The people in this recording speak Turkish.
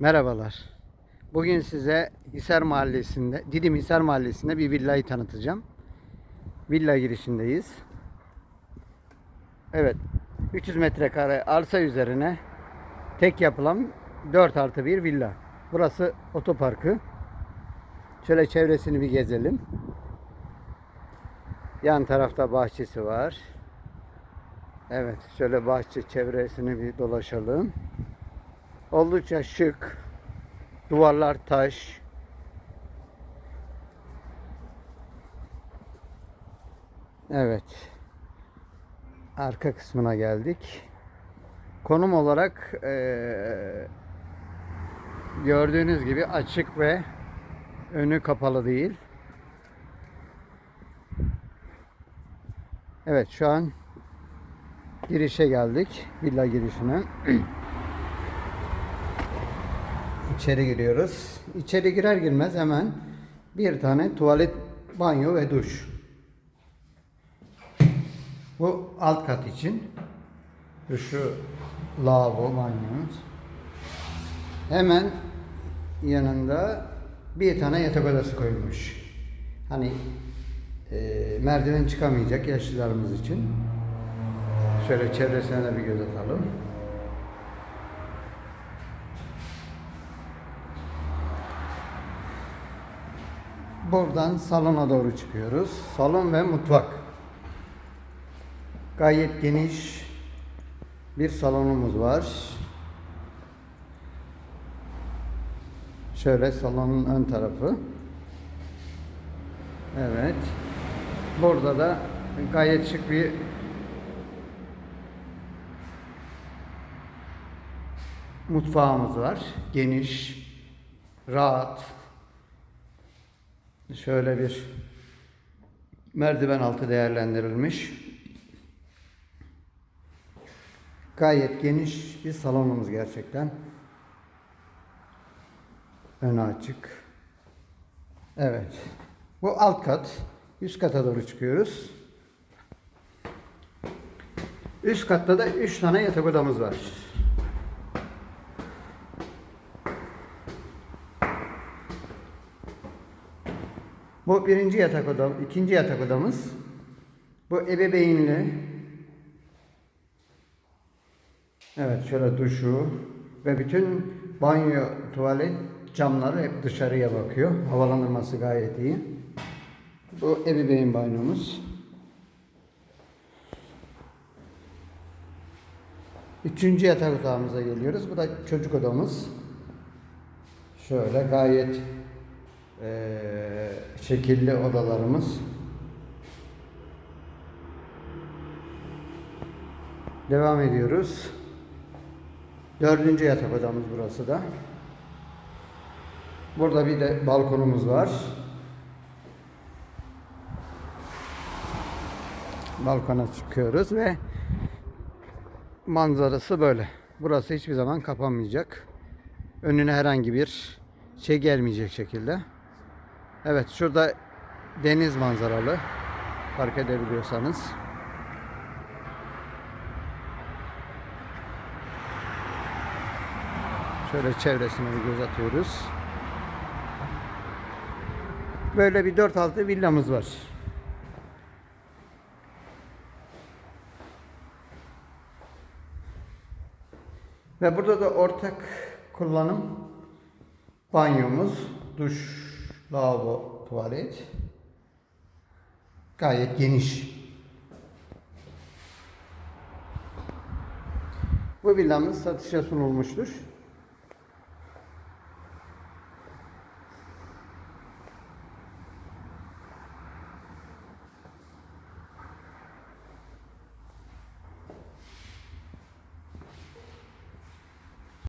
Merhabalar. Bugün size Hisar Mahallesi'nde, Didim Hisar Mahallesi'nde bir villayı tanıtacağım. Villa girişindeyiz. Evet, 300 metrekare arsa üzerine tek yapılan 4 artı 1 villa. Burası otoparkı. Şöyle çevresini bir gezelim. Yan tarafta bahçesi var. Evet, şöyle bahçe çevresini bir dolaşalım. Oldukça şık. Duvarlar taş. Evet. Arka kısmına geldik. Konum olarak eee, gördüğünüz gibi açık ve önü kapalı değil. Evet şu an girişe geldik. Villa girişine. İçeri giriyoruz. İçeri girer girmez hemen bir tane tuvalet, banyo ve duş. Bu alt kat için. Şu lavabo, banyomuz. Hemen yanında bir tane yatak odası koymuş. Hani e, merdiven çıkamayacak yaşlılarımız için. Şöyle çevresine de bir göz atalım. Buradan salona doğru çıkıyoruz. Salon ve mutfak. Gayet geniş bir salonumuz var. Şöyle salonun ön tarafı. Evet. Burada da gayet şık bir mutfağımız var. Geniş, rahat, Şöyle bir merdiven altı değerlendirilmiş. Gayet geniş bir salonumuz gerçekten. Önü açık. Evet. Bu alt kat. Üst kata doğru çıkıyoruz. Üst katta da 3 tane yatak odamız var. Bu birinci yatak odam, ikinci yatak odamız. Bu ebeveynli. Evet şöyle duşu ve bütün banyo, tuvalet camları hep dışarıya bakıyor. Havalandırması gayet iyi. Bu ebeveyn banyomuz. Üçüncü yatak odamıza geliyoruz. Bu da çocuk odamız. Şöyle gayet eee, şekilli odalarımız. Devam ediyoruz. Dördüncü yatak odamız burası da. Burada bir de balkonumuz var. Balkona çıkıyoruz ve manzarası böyle. Burası hiçbir zaman kapanmayacak. Önüne herhangi bir şey gelmeyecek şekilde. Evet şurada deniz manzaralı. Fark edebiliyorsanız. Şöyle çevresine bir göz atıyoruz. Böyle bir 4 altı villamız var. Ve burada da ortak kullanım banyomuz, duş, lavabo, tuvalet. Gayet geniş. Bu villamız satışa sunulmuştur.